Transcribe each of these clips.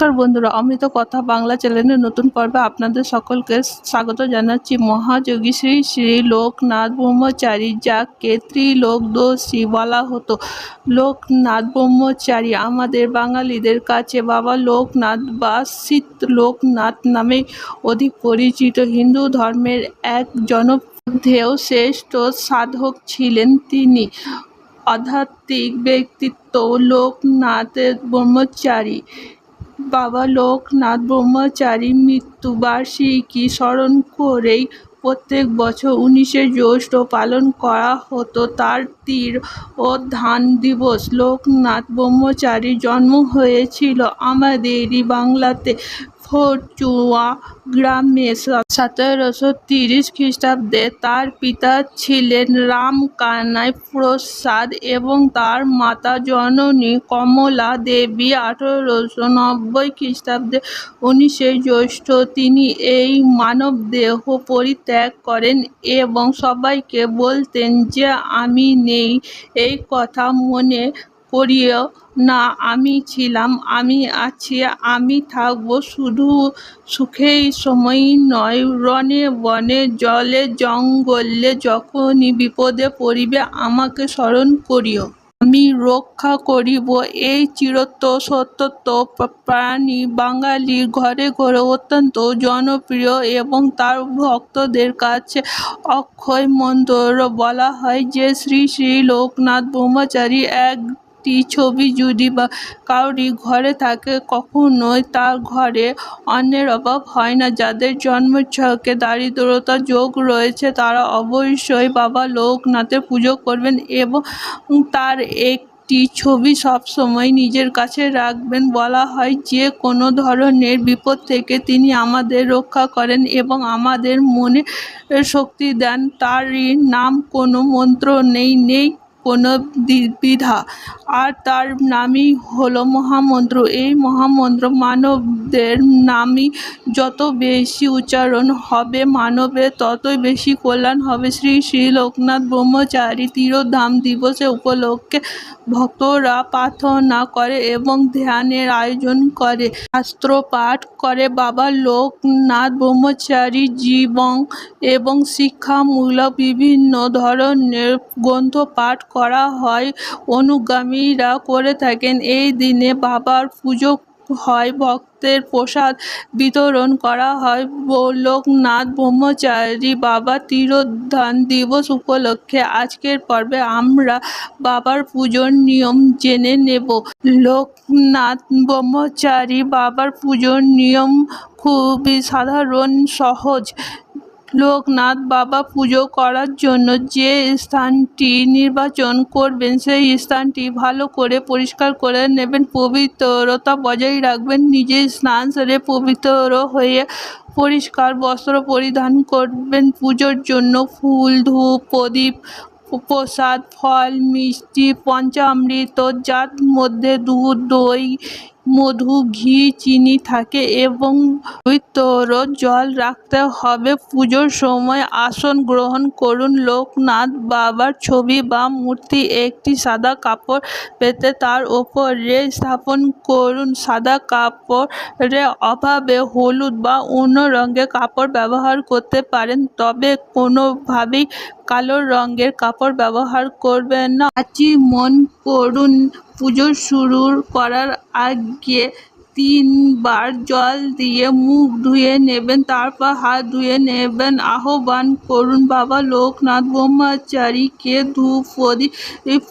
নমস্কার বন্ধুরা, অমৃত কথা বাংলা চ্যানেলের নতুন পর্বে আপনাদের সকলকে স্বাগত জানাচ্ছি। মহাযোগী শ্রী শ্রী লোকনাথ ব্রহ্মচারী যাকে ত্রিলোকদর্শী বলা হতো। লোকনাথ ব্রহ্মচারী আমাদের বাঙালিদের কাছে বাবা লোকনাথ বা শীত লোকনাথ নামে অধিক পরিচিত। হিন্দু ধর্মের এক জনপ্রিয় শ্রেষ্ঠ সাধক ছিলেন তিনি। আধ্যাত্মিক ব্যক্তিত্ব লোকনাথের ব্রহ্মচারী। বাবা লোকনাথ ব্রহ্মচারী মৃত্যুবার্ষিকী স্মরণ করেই প্রত্যেক বছর উনিশে জ্যৈষ্ঠ পালন করা হতো। তার তীর ও ধান দিবস লোকনাথ ব্রহ্মচারীর জন্ম হয়েছিল আমাদেরই বাংলাতে। ফরচুয়া গ্রামে সতেরোশো তিরিশ খ্রিস্টাব্দে তার পিতা ছিলেন রাম রামকানাই প্রসাদ এবং তার মাতা জননী কমলা দেবী। আঠেরোশো নব্বই খ্রিস্টাব্দে উনিশে জ্যৈষ্ঠ তিনি এই মানবদেহ পরিত্যাগ করেন এবং সবাইকে বলতেন যে, আমি নেই। এই কথা মনে করিও। না, আমি ছিলাম, আমি আছি, আমি থাকব শুধু সুখেই সময় নয়। রণে বনে, জলে, জঙ্গলে যখনই বিপদে পড়িবে, আমাকে স্মরণ করিও। আমি রক্ষা করিব, এই চিরত সত্যত্ব প্রাণী বাঙালির ঘরে ঘরে অত্যন্ত জনপ্রিয় এবং তার ভক্তদের কাছে অক্ষয় মন্ত্র বলা হয় যে, শ্রী শ্রী লোকনাথ ব্রহ্মচারী একটি ছবি যদি বা কাউরি ঘরে থাকে, কখনোই তার ঘরে অন্যের অভাব হয় না। যাদের জন্মছকে দারিদ্রতা যোগ রয়েছে, তারা অবশ্যই বাবা লোকনাথের পুজো করবেন এবং তার এক একটি ছবি সবসময় নিজের কাছে রাখবেন। বলা হয়, যে কোনো ধরনের বিপদ থেকে তিনি আমাদের রক্ষা করেন এবং আমাদের মনে শক্তি দেন। তারই নাম কোনো মন্ত্র নেই নেই কোনো দ্বিধা আর তার নামই হলো মহামন্ত্র। এই মহামন্ত্র মানবদের নামই যত বেশি উচ্চারণ হবে মানবের ততই বেশি কল্যাণ হবে। শ্রী শ্রী লোকনাথ ব্রহ্মচারী তিরোধাম দিবসে উপলক্ষে ভক্তরা প্রার্থনা করে এবং ধ্যানের আয়োজন করে শাস্ত্র পাঠ করে। বাবা লোকনাথ ব্রহ্মচারী জীবন এবং শিক্ষামূলক বিভিন্ন ধরনের গ্রন্থ পাঠ করা হয়, অনুগামীরা করে থাকেন। এই দিনে বাবার পুজো হয়, ভক্তের প্রসাদ বিতরণ করা হয়। লোকনাথ ব্রহ্মচারী বাবা তিরোধান দিবস উপলক্ষে আজকের পর্বে আমরা বাবার পুজোর নিয়ম জেনে নেব। লোকনাথ ব্রহ্মচারী বাবার পুজোর নিয়ম খুবই সাধারণ, সহজ। লোকনাথ বাবা পুজো করার জন্য যে স্থানটি নির্বাচন করবেন, সেই স্থানটি ভালো করে পরিষ্কার করে নেবেন, পবিত্রতা বজায় রাখবেন নিজে স্নান সেরে পবিত্র হয়ে পরিষ্কার বস্ত্র পরিধান করবেন, পুজোর জন্য ফুল, ধূপ, প্রদীপ, প্রসাদ, ফল, মিষ্টি, পঞ্চামৃত, যার মধ্যে দুধ, দই মধু, ঘি, চিনি থাকে এবং পবিত্র জল রাখতে হবে। পুজোর সময় আসন গ্রহণ করুন। লোকনাথ বাবার ছবি বা মূর্তি, একটি সাদা কাপড় পেতে তার ওপরে স্থাপন করুন। সাদা কাপড়ের অভাবে হলুদ বা অন্য রঙের কাপড় ব্যবহার করতে পারেন, তবে কোনোভাবেই কালো রঙের কাপড় ব্যবহার করবেন না। আচি মন করুন পুজো শুরু করার আগে তিনবার জল দিয়ে মুখ ধুয়ে নেবেন, তারপর হাত ধুয়ে নেবেন। আহ্বান করুন, বাবা, লোকনাথ ব্রহ্মচারীকে ধূপ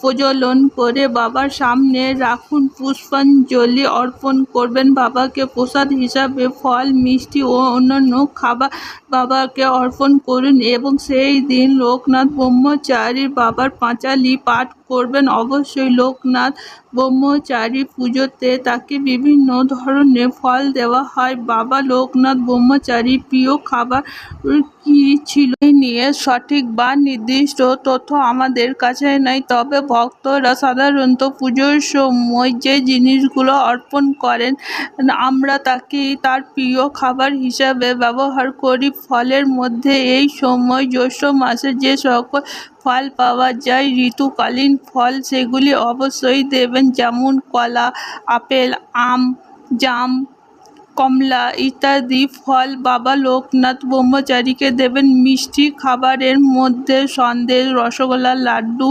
প্রজ্বলন করে বাবার সামনে রাখুন, পুষ্পাঞ্জলি অর্পণ করবেন। বাবাকে প্রসাদ হিসাবে ফল, মিষ্টি ও অন্যান্য খাবার বাবাকে অর্পণ করুন এবং সেই দিন লোকনাথ ব্রহ্মচারীর বাবার পাঁচালি পাঠ করবেন। অবশ্যই লোকনাথ ব্রহ্মচারী পুজোতে তাকে বিভিন্ন ধরনের ফল দেওয়া হয়। বাবা লোকনাথ ব্রহ্মচারী, প্রিয় খাবার কী ছিল নিয়ে সঠিক বা নির্দিষ্ট তথ্য আমাদের কাছে নেই। তবে ভক্তরা সাধারণত পুজোর সময় যে জিনিসগুলো অর্পণ করেন, আমরা তাকে তার প্রিয় খাবার হিসাবে ব্যবহার করি। ফলের মধ্যে এই সময় জ্যৈষ্ঠ মাসে যে সকল ফল পাওয়া যায়, ঋতুকালীন ফল, সেগুলি অবশ্যই দেবেন। যেমন কলা, আপেল, আম, জাম কমলা, ইত্যাদি, ফল, বাবা লোকনাথ ব্রহ্মচারীকে দেবেন মিষ্টি খাবারের মধ্যে সন্দেশ, রসগোল্লা, লাড্ডু,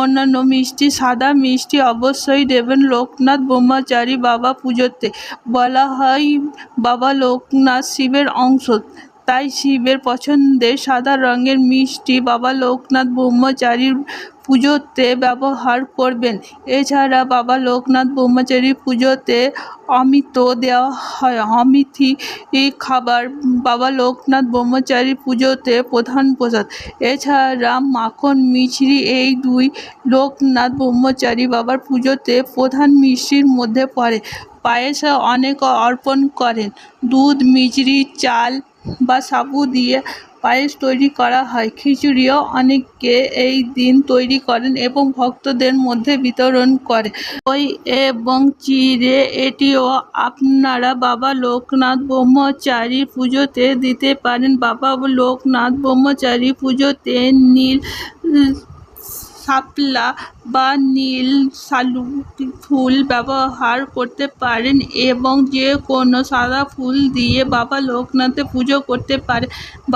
অন্যান্য মিষ্টি, সাদা মিষ্টি অবশ্যই দেবেন লোকনাথ ব্রহ্মচারী বাবা পুজোতে। বলা হয় বাবা লোকনাথ শিবের অংশ। তাই শিবের পছন্দের সাদা রঙের মিষ্টি বাবা লোকনাথ ব্রহ্মচারীর পুজোতে ব্যবহার করবেন। এছাড়া বাবা লোকনাথ ব্রহ্মচারী পুজোতে অমিত দেওয়া হয়। অমিথি খাবার বাবা লোকনাথ ব্রহ্মচারী পুজোতে প্রধান প্রসাদ। এছাড়া মাখন, মিছরি এই দুই লোকনাথ ব্রহ্মচারী বাবার পুজোতে প্রধান মিষ্টির মধ্যে পড়ে। পায়েসে অনেক অর্পণ করেন। দুধ, মিছরি, চাল বা সাবু দিয়ে পায়েস তৈরি করা হয়। খিচুড়িও অনেকে এই দিন তৈরি করেন এবং ভক্তদের মধ্যে বিতরণ করে। ওই এবং চিড়ে, এটিও আপনারা বাবা লোকনাথ ব্রহ্মচারী পুজোতে দিতে পারেন। বাবা লোকনাথ ব্রহ্মচারী পুজোতে নীল শাপলা বা নীল শালু ফুল ব্যবহার করতে পারেন এবং যে কোনো সাদা ফুল দিয়ে বাবা লোকনাথে পুজো করতে পারে।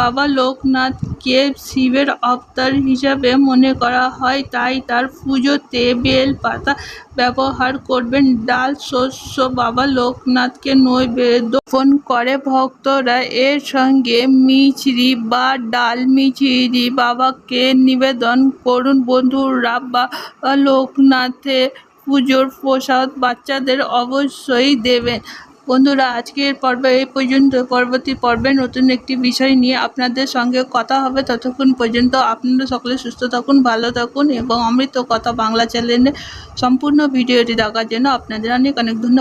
বাবা লোকনাথকে শিবের অবতার হিসাবে মনে করা হয়, তাই তার পুজোতে বেল পাতা ব্যবহার করবেন। ডাল শস্য বাবা লোকনাথকে নৈবেদ্য অর্পণ করে। ভক্তরা এর সঙ্গে মিছরি বা ডাল মিছরি বাবাকে নিবেদন করুন। বন্ধুরা বা লোকনাথে পুজোর প্রসাদ বাচ্চাদের অবশ্যই দেবেন। বন্ধুরা, আজকের পর্ব এই পর্যন্ত। পরবর্তী পর্বে নতুন একটি বিষয় নিয়ে আপনাদের সঙ্গে কথা হবে। ততক্ষণ পর্যন্ত আপনারা সকলে সুস্থ থাকুন, ভালো থাকুন এবং অমৃত কথা বাংলা চ্যানেলে সম্পূর্ণ ভিডিওটি দেখার জন্য আপনাদের অনেক অনেক ধন্যবাদ।